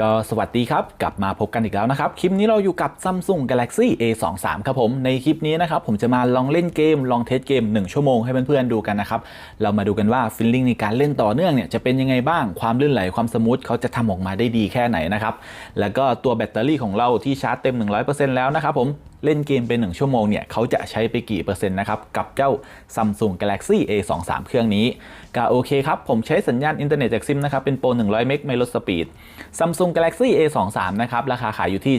ก็สวัสดีครับ กลับมาพบกันอีกแล้วนะครับ คลิปนี้เราอยู่กับ Samsung Galaxy A23 ครับผม ในคลิปนี้นะครับ ผมจะมาลองเล่นเกม ลองเทสเกม 1 ชั่วโมงให้เพื่อนๆดูกันนะครับ เรามาดูกันว่าฟิลลิ่งในการเล่นต่อเนื่องเนี่ยจะเป็นยังไงบ้างความลื่นไหลความสมูทเขาจะทำออกมาได้ดีแค่ไหนนะครับ แล้วก็ตัวแบตเตอรี่ของเราที่ชาร์จเต็ม 100%แล้วนะครับผมเล่นเกมเป็น1ชั่วโมงเนี่ยเขาจะใช้ไปกี่เปอร์เซ็นต์นะครับ กับเจ้า Samsung Galaxy A23 เครื่องนี้ก็โอเคครับ ผมใช้สัญญาณอินเทอร์เน็ตจากซิมนะครับ เป็นโปร 100 เมกไม่ลดสปีด Samsung Galaxy A23 นะครับ ราคาขายอยู่ที่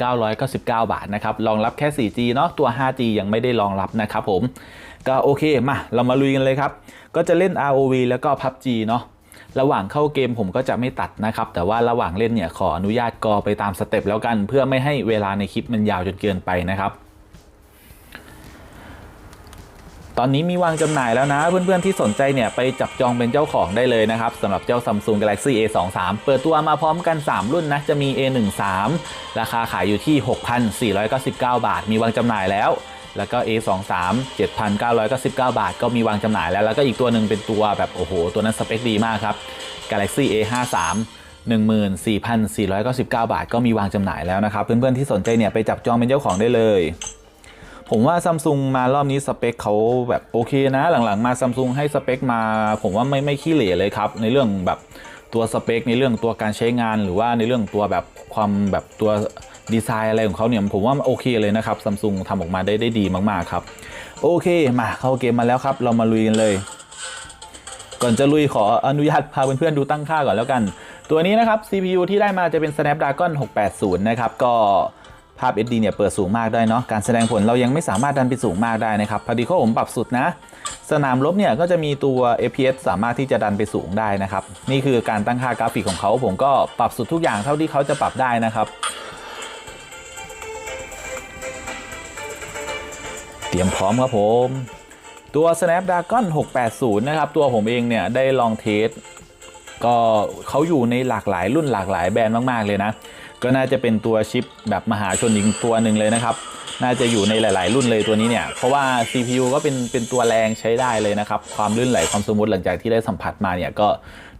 7,999 บาทนะครับรองรับแค่ 4G เนาะตัว 5G ยังไม่ได้รองรับนะครับผมก็โอเคมาเรามาลุยกันเลยครับก็จะเล่น ROV แล้วก็ PUBG เนาะ ระหว่างเข้าเกมผมก็จะไม่ตัดนะครับ แต่ว่าระหว่างเล่นเนี่ยขออนุญาตกอไปตามสเต็ปแล้วกัน เพื่อไม่ให้เวลาในคลิปมันยาวจนเกินไปนะครับตอนนี้มีวางจำหน่ายแล้วนะ เพื่อนๆที่สนใจเนี่ยไปจับจองเป็นเจ้าของได้เลยนะครับสำหรับเจ้า Samsung Galaxy A23 เปิดตัวมาพร้อมกัน 3 รุ่นนะ จะมี A13 ราคาขายอยู่ที่ 6,499 บาท มีวางจำหน่ายแล้ว แล้วก็ A23 7,999 บาท ก็มีวางจำหน่ายแล้ว แล้วก็อีกตัวหนึ่งเป็นตัวแบบโอ้โห ตัวนั้นสเปคดีมากครับ Galaxy A53 14,499 บาท ก็มีวางจำหน่ายแล้วนะครับ เพื่อนๆที่สนใจเนี่ยไปจับจองเป็นเจ้าของได้เลยผมว่าซัมซุงมารอบนี้สเปคเขาแบบโอเคนะ หลังๆ มาซัมซุงให้สเปคมา ผมว่าไม่ไม่ขี้เหร่เลยครับ ในเรื่องแบบ ตัวสเปคในเรื่องตัวการใช้งานหรือว่าในเรื่องตัวแบบความแบบตัวดีไซน์อะไรของเขาเนี่ยผมว่าโอเคเลยนะครับซัมซุงทำออกมาได้ได้ดีมากๆครับ โอเคมาเข้าเกมมาแล้วครับ เรามาลุยกันเลย ก่อนจะลุยขออนุญาตพาเพื่อนๆดูตั้งค่าก่อนแล้วกัน ตัวนี้นะครับ CPU ที่ได้มาจะเป็น Snapdragon 680 นะครับ ก็ ภาพ SD เนี่ยเปิดสูงมากได้เนาะการแสดงผลเรายังไม่สามารถดันไปสูงมากได้นะครับพอดีข้อผมปรับสุดนะ สนามลบเนี่ยก็จะมีตัว FPS สามารถที่จะดันไปสูงได้นะครับ นี่คือการตั้งค่ากราฟิกของเขาผมก็ปรับสุดทุกอย่างเท่าที่เขาจะปรับได้นะครับ เตรียมพร้อมครับผมตัว Snapdragon 680 นะครับ ตัวผมเองเนี่ยได้ลองเทส ก็เขาอยู่ในหลากหลายรุ่นหลากหลายแบรนด์มาก ๆ เลยนะ ก็น่าจะเป็นตัวชิปแบบมหาชนอีกตัวหนึ่งเลยนะครับ น่าจะอยู่ในหลาย ๆ รุ่นเลยตัวนี้เนี่ย เพราะว่า CPU ก็เป็นเป็นตัวแรงใช้ได้เลยนะครับ ความลื่นไหลความสมูทหลังจากที่ได้สัมผัสมาเนี่ยก็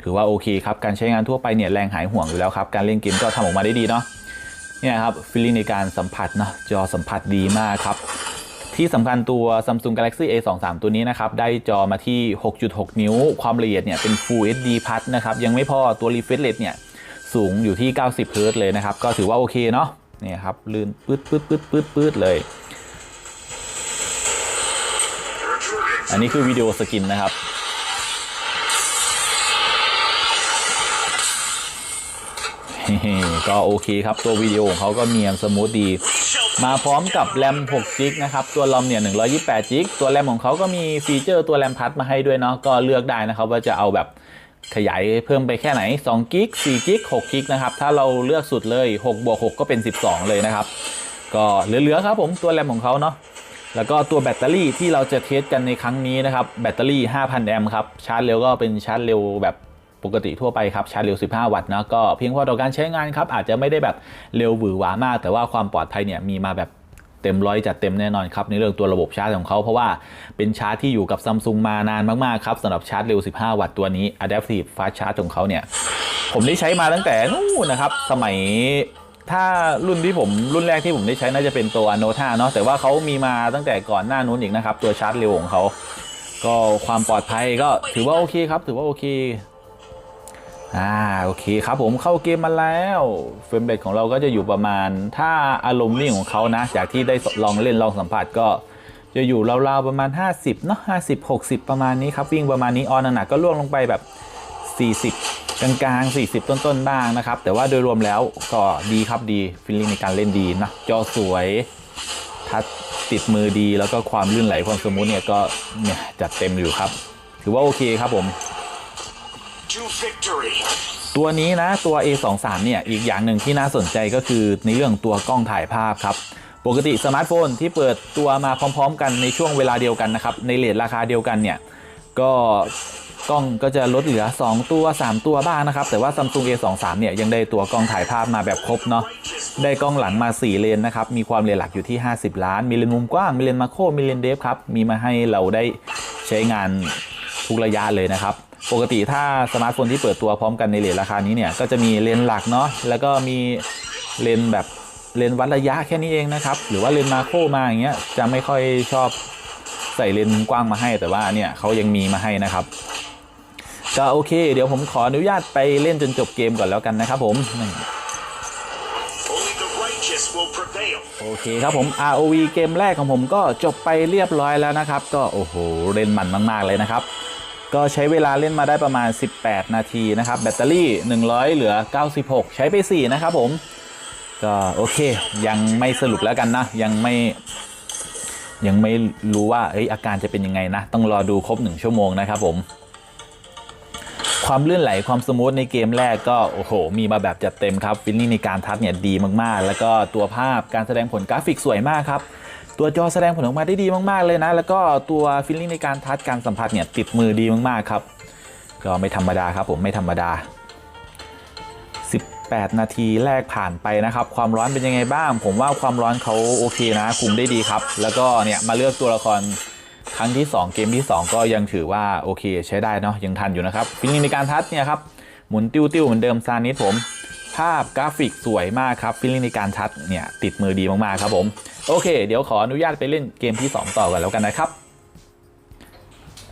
ถือว่าโอเคครับ การใช้งานทั่วไปเนี่ยแรงหายห่วงอยู่แล้วครับ การเล่นเกมก็ทำออกมาได้ดีเนาะ เนี่ยครับฟีลลิ่งในการสัมผัสเนาะจอสัมผัสดีมากครับที่สำคัญตัว Samsung Galaxy A23 ตัวนี้นะครับ ได้จอมาที่ 6.6 นิ้ว ความละเอียดเนี่ยเป็น Full HD Plus นะครับ ยังไม่พอตัว refresh rate เนี่ย สูงอยู่ที่ 90 Hz เลยนะครับ ก็ถือว่าโอเคเนาะเนี่ยครับลื่นปื๊ดปื๊ดปื๊ดปื๊ดปื๊ดเลย อันนี้คือวิดีโอสกินนะครับ ก็โอเคครับตัววิดีโอของเขาก็เนียนสมูทดี มาพร้อมกับแรม6จิกนะครับ ตัวรอมเนี่ย128จิกตัวแรมของเขาก็มีฟีเจอร์ตัวแรมพัดมาให้ด้วยเนาะก็เลือกได้นะครับว่าจะเอาแบบ ขยายเพิ่มไปแค่ไหน2กิก4กิก6กิกนะครับ ถ้าเราเลือกสุดเลย6บวก6ก็เป็น 12 เลยนะครับ ก็เหลือๆครับผมตัวแรมของเขาเนาะแล้วก็ตัวแบตเตอรี่ที่เราจะเทสกันในครั้งนี้นะครับ แบตเตอรี่ 5,000 แอมป์ครับ ชาร์จเร็วก็เป็นชาร์จเร็วแบบปกติทั่วไปครับ ชาร์จเร็ว 15 วัตต์นะก็เพียงพอต่อการใช้งานครับ อาจจะไม่ได้แบบเร็วหวือหวามาก แต่ว่าความปลอดภัยเนี่ยมีมาแบบ เต็มร้อยจัดเต็มแน่นอนครับในเรื่องตัวระบบชาร์จของเขาเพราะว่าเป็นชาร์จที่อยู่กับซัมซุงมานานมากๆครับสำหรับชาร์จเร็ว 15 วัตต์ตัวนี้ Adaptive Fast Charge ของเขาเนี่ยผมได้ใช้มาตั้งแต่นู่นนะครับสมัยถ้ารุ่นที่ผมรุ่นแรกที่ผมได้ใช้น่าจะเป็นตัวโนท่าเนาะแต่ว่าเขามีมาตั้งแต่ก่อนหน้านู้นอีกนะครับ ตัวชาร์จเร็วของเขาก็ความปลอดภัยก็ถือว่าโอเคครับ ถือว่าโอเค อ่าโอเคครับผมเข้าเกมมาแล้วเฟรมเรทของเราก็จะอยู่ประมาณ ถ้าอารมณ์นิ่งของเขานะ จากที่ได้ลองเล่นลองสัมผัสก็จะอยู่ราวๆประมาณ 50เนาะ50 60 ประมาณนี้ครับ วิ่งประมาณนี้ออนหนักๆก็ล่วงลงไปแบบ 40 กลางๆ 40 ต้นๆบ้างนะครับ แต่ว่าโดยรวมแล้วก็ดีครับดีฟีลลิ่งในการเล่นดีนะจอสวยทัชติดมือดีแล้วก็ความลื่นไหลความสมูทเนี่ยก็เนี่ยจัดเต็มอยู่ครับ ถือว่าโอเคครับผม ตัวนี้นะตัว A23 เนี่ยอีกอย่างหนึ่งที่น่าสนใจก็คือในเรื่องตัวกล้องถ่ายภาพครับปกติสมาร์ทโฟนที่เปิดตัวมาพร้อม ๆ กันในช่วงเวลาเดียวกันนะครับในเลทราคาเดียวกันเนี่ยก็กล้องก็จะลดเหลือ 2 ตัว 3 ตัวบ้างนะครับ แต่ว่า Samsung A23 เนี่ยยังได้ตัวกล้องถ่ายภาพมาแบบครบเนาะได้กล้องหลังมา 4 เลนนะครับ มีความเลนหลักอยู่ที่ 50 ล้าน มีเลนมุมกว้าง มีเลนมาโครมีเลนเดฟครับ มีมาให้เราได้ใช้งาน ทุกระยะเลยนะครับ ปกติถ้าสมาร์ทโฟนที่เปิดตัวพร้อมกันในเลทราคานี้เนี่ยก็จะมีเลนส์หลักเนาะแล้วก็มีเลนส์แบบเลนส์วัดระยะแค่นี้เองนะครับ หรือว่าเลนส์มาโครมาอย่างเงี้ยจะไม่ค่อยชอบใส่เลนส์กว้างมาให้ แต่ว่าเนี่ยเขายังมีมาให้นะครับ ก็โอเค เดี๋ยวผมขออนุญาตไปเล่นจนจบเกมก่อนแล้วกันนะครับผมโอเคครับผม ROV เกมแรกของผมก็จบไปเรียบร้อยแล้วนะครับ ก็โอ้โหเล่นมันมาก ๆ เลยนะครับ ก็ใช้เวลาเล่นมาได้ประมาณ 18 นาทีนะครับ แบตเตอรี่ 100 เหลือ 96 ใช้ไป 4 นะครับผม ก็โอเค ยังไม่สรุปแล้วกันนะ ยังไม่ยังไม่รู้ว่าเอ้ยอาการจะเป็นยังไงนะ ต้องรอดูครบ 1 ชั่วโมงนะครับผม ความลื่นไหลความสมูทในเกมแรกก็ โอ้โห มีมาแบบจัดเต็มครับฟิลลิ่งในการทัชเนี่ยดีมากๆ แล้วก็ตัวภาพการแสดงผลกราฟิกสวยมากครับ ตัวจอแสดงผลออกมาได้ดีมากๆเลยนะ แล้วก็ตัวฟิลลิ่งในการทัชการสัมผัสเนี่ยติดมือดีมากๆครับ ก็ไม่ธรรมดาครับผมไม่ธรรมดา 18 นาทีแรกผ่านไปนะครับ ความร้อนเป็นยังไงบ้าง ผมว่าความร้อนเขาโอเคนะ คุมได้ดีครับ แล้วก็เนี่ยมาเลือกตัวละครครั้งที่ 2 เกมที่ 2 ก็ยังถือว่าโอเคใช้ได้เนาะยังทันอยู่นะครับฟิลลิ่งในการทัชเนี่ยครับหมุนติ้วๆเหมือนเดิมซานิสผมาพกราฟิกสวยมากครับฟิลลิ่งในการทัชเนี่ยติดมือดีมากๆครับผมโอเค เดี๋ยวขออนุญาตไปเล่นเกมที่ 2 ต่อกันแล้วกันนะครับ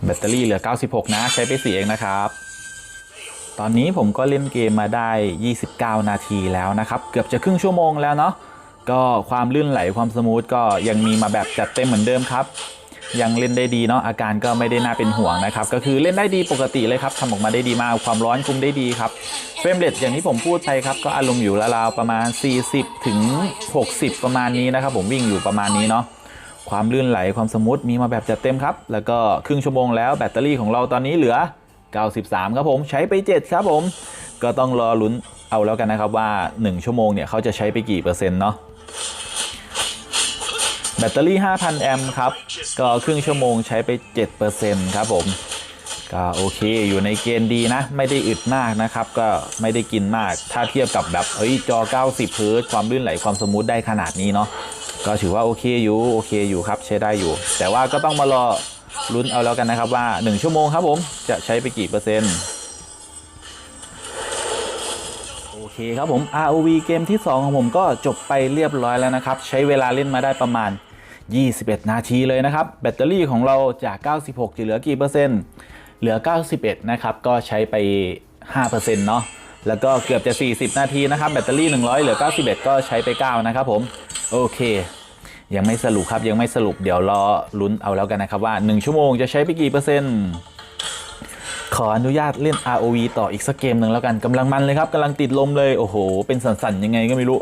แบตเตอรี่เหลือ 96 นะใช้ไป4เองนะครับ ตอนนี้ผมก็เล่นเกมมาได้ 29 นาทีแล้วนะครับ เกือบจะครึ่งชั่วโมงแล้วเนาะก็ความลื่นไหลความสมูทก็ยังมีมาแบบจัดเต็มเหมือนเดิมครับ ยังเล่นได้ดีเนาะอาการก็ไม่ได้น่าเป็นห่วงนะครับ ก็คือเล่นได้ดีปกติเลยครับทำออกมาได้ดีมากความร้อนคุมได้ดีครับเฟรมเรทอย่างที่ผมพูดไปครับ ก็อารมณ์อยู่ราวๆประมาณ 40 ถึง 60 ประมาณนี้นะครับ ผมวิ่งอยู่ประมาณนี้เนาะความลื่นไหลความสมูทมีมาแบบจัดเต็มครับ แล้วก็ครึ่งชั่วโมงแล้วแบตเตอรี่ของเราตอนนี้เหลือ 93 ครับผมใช้ไป 7 ครับผม ก็ต้องรอลุ้นเอาแล้วกันนะครับว่า 1 ชั่วโมงเนี่ยเขาจะใช้ไปกี่เปอร์เซ็นต์เนาะ แบตเตอรี่ 5,000 แอมป์ครับ ก็ครึ่งชั่วโมงใช้ไป 7%ครับผมก็โอเคอยู่ในเกณฑ์ดีนะ ไม่ได้อึดมากนะครับ ก็ไม่ได้กินมาก ถ้าเทียบกับแบบเฮ้ยจอ 90เฮิร์ตความลื่นไหลความสมูทได้ขนาดนี้เนาะก็ถือว่าโอเคอยู่โอเคอยู่ครับใช้ได้อยู่ แต่ว่าก็ต้องมารอลุ้นเอาแล้วกันนะครับว่า 1 ชั่วโมงครับผมจะใช้ไปกี่เปอร์เซ็นต์โอเคครับผม ROV เกมที่ 2 ของผมก็จบไปเรียบร้อยแล้วนะครับ ใช้เวลาเล่นมาได้ประมาณ 21 นาทีเลยนะครับ แบตเตอรี่ของเราจาก 96จะเหลือกี่เปอร์เซ็นต์ เหลือ 91 นะครับ ก็ใช้ไป 5%เนาะแล้วก็เกือบจะ 40 นาทีนะครับ แบตเตอรี่ 100 เหลือ 91 ก็ใช้ไป 9 นะครับผม โอเคยังไม่สรุปครับยังไม่สรุปเดี๋ยวรอลุ้นเอาแล้วกันนะครับว่า 1 ชั่วโมงจะใช้ไปกี่เปอร์เซ็นต์ ขออนุญาตเล่น ROV ต่ออีกสักเกมหนึ่งแล้วกันกำลังมันเลยครับกำลังติดลมเลย โอ้โห เป็นสันๆยังไงก็ไม่รู้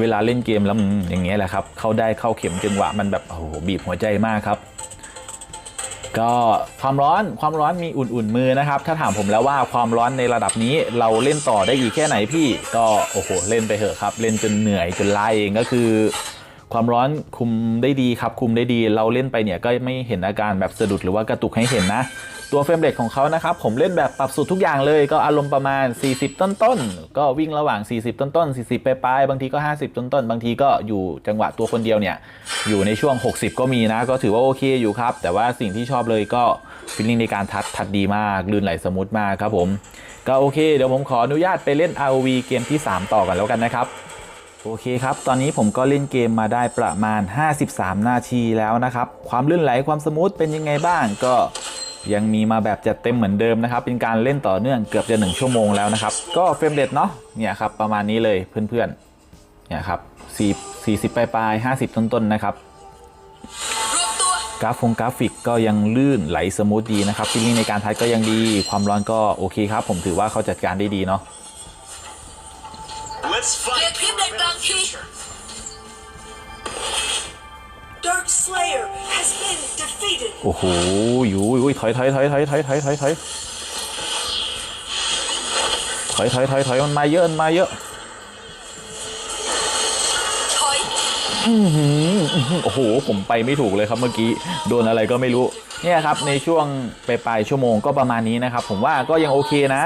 เวลาเล่นเกมแล้วอย่างเงี้ยแหละครับ เข้าได้เข้าเข็มจังหวะมันแบบโอ้โหบีบหัวใจมากครับก็ความร้อนความร้อนมีอุ่นๆมือนะครับ ถ้าถามผมแล้วว่าความร้อนในระดับนี้เราเล่นต่อได้อีกแค่ไหนพี่ก็โอ้โหเล่นไปเถอะครับ เล่นจนเหนื่อยจนล้าเองก็คือ ความร้อนคุมได้ดีครับคุมได้ดี เราเล่นไปเนี่ยก็ไม่เห็นอาการแบบสะดุดหรือว่ากระตุกให้เห็นนะ ตัวเฟรมเรทของเขานะครับ ผมเล่นแบบปรับสุดทุกอย่างเลยก็อารมณ์ประมาณ 40 ต้นๆ ก็วิ่งระหว่าง 40 ต้นๆ 40 ปลายๆ บางทีก็ 50 ต้นๆ บางทีก็อยู่จังหวะตัวคนเดียวเนี่ย อยู่ในช่วง 60 ก็มีนะ ก็ถือว่าโอเคอยู่ครับ แต่ว่าสิ่งที่ชอบเลยก็ฟิลลิ่งในการทัดทัดดีมาก ลื่นไหลสมูทมากครับผม ก็โอเค เดี๋ยวผมขออนุญาตไปเล่น ROV เกมที่ 3 ต่อกันแล้วกันนะครับโอเคครับ ตอนนี้ผมก็เล่นเกมมาได้ประมาณ 53 นาทีแล้วนะครับ ความลื่นไหลความสมูทเป็นยังไงบ้างก็ ยังมีมาแบบจัดเต็มเหมือนเดิมนะครับ เป็นการเล่นต่อเนื่องเกือบจะ 1 ชั่วโมงแล้วนะครับ ก็เฟรมเรทเนาะเนี่ยครับประมาณนี้เลยเพื่อนๆเนี่ยครับ4 40ปลายๆ50 ต้นๆนะครับกราฟงกราฟิกก็ยังลื่นไหลสมูทดีนะครับฟิลลิ่งในการทัดก็ยังดีความร้อนก็โอเคครับ ผมถือว่าเขาจัดการได้ดีเนาะ Dark Slayer has been defeated. โอ้โหอยู่อุ้ยถอยถอยถอยถอยถอยถอยถอยถอยถอยถอยถอยถอยมันมาเยอะมันมาเยอะถอยอื้อหืออื้อหือโอ้โห ผมไปไม่ถูกเลยครับเมื่อกี้โดนอะไรก็ไม่รู้ เนี่ยครับในช่วงปลายๆชั่วโมงก็ประมาณนี้นะครับ ผมว่าก็ยังโอเคนะ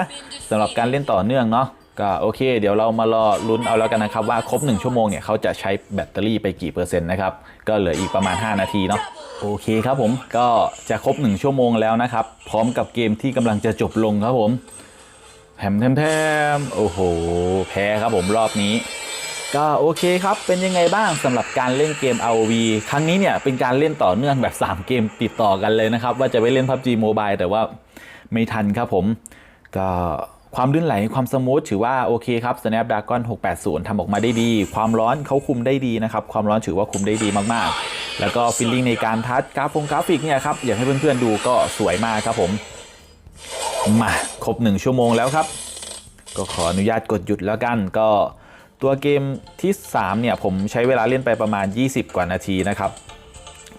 สำหรับการเล่นต่อเนื่องเนาะ ก็โอเค เดี๋ยวเรามารอลุ้นเอาแล้วกันนะครับว่าครบ 1 ชั่วโมงเนี่ยเขาจะใช้แบตเตอรี่ไปกี่เปอร์เซ็นต์นะครับ ก็เหลืออีกประมาณ 5 นาทีเนาะโอเคครับผมก็จะครบ 1 ชั่วโมงแล้วนะครับ พร้อมกับเกมที่กำลังจะจบลงครับผมแถมแถมโอ้โห แพ้ครับผมรอบนี้ก็โอเคครับ เป็นยังไงบ้างสำหรับการเล่นเกม ROV ครั้งนี้เนี่ยเป็นการเล่นต่อเนื่องแบบ 3 เกมติดต่อกันเลยนะครับ ว่าจะไปเล่น PUBG Mobile แต่ว่าไม่ทันครับผม ก็ ความลื่นไหลความสมูทถือว่าโอเคครับ Snapdragon 680ทำออกมาได้ดี ความร้อนเขาคุมได้ดีนะครับ ความร้อนถือว่าคุมได้ดีมากๆ แล้วก็ฟิลลิ่งในการทัชกราฟงกราฟิกเนี่ยครับ อยากให้เพื่อนๆดูก็สวยมากครับผม มาครบ 1 ชั่วโมงแล้วครับ ก็ขออนุญาตกดหยุดแล้วกันก็ตัวเกมที่ 3 เนี่ยผมใช้เวลาเล่นไปประมาณ 20 กว่านาทีนะครับ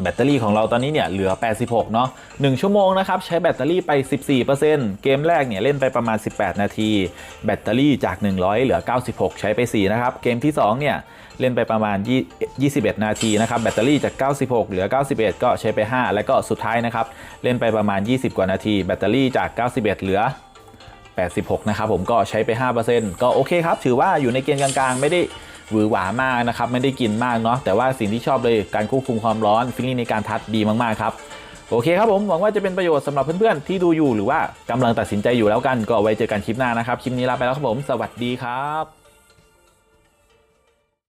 แบตเตอรี่ของเราตอนนี้เนี่ยเหลือ 86 เนาะ1ชั่วโมงนะครับ ใช้แบตเตอรี่ไป 14%เกมแรกเนี่ยเล่นไปประมาณ 18 นาที แบตเตอรี่จาก 100 เหลือ 96 ใช้ไป 4 นะครับ เกมที่ 2 เนี่ยเล่นไปประมาณ 21 นาทีนะครับ แบตเตอรี่จาก 96 เหลือ 91 ก็ใช้ไป 5 แล้วก็สุดท้ายนะครับ เล่นไปประมาณ 20 กว่านาที แบตเตอรี่จาก 91 เหลือ86 นะครับผมก็ใช้ไป 5%ก็โอเคครับ ถือว่าอยู่ในเกณฑ์กลางๆ ไม่ได้ หวือหวามากนะครับไม่ได้กินมากเนาะแต่ว่าสิ่งที่ชอบเลยการควบคุมความร้อนฟิลลิ่งในการทัดดีมากๆครับโอเคครับผมหวังว่าจะเป็นประโยชน์สำหรับเพื่อนๆที่ดูอยู่หรือว่ากำลังตัดสินใจอยู่แล้วกันก็ไว้เจอกันคลิปหน้านะครับคลิปนี้ลาไปแล้วครับผม สวัสดีครับ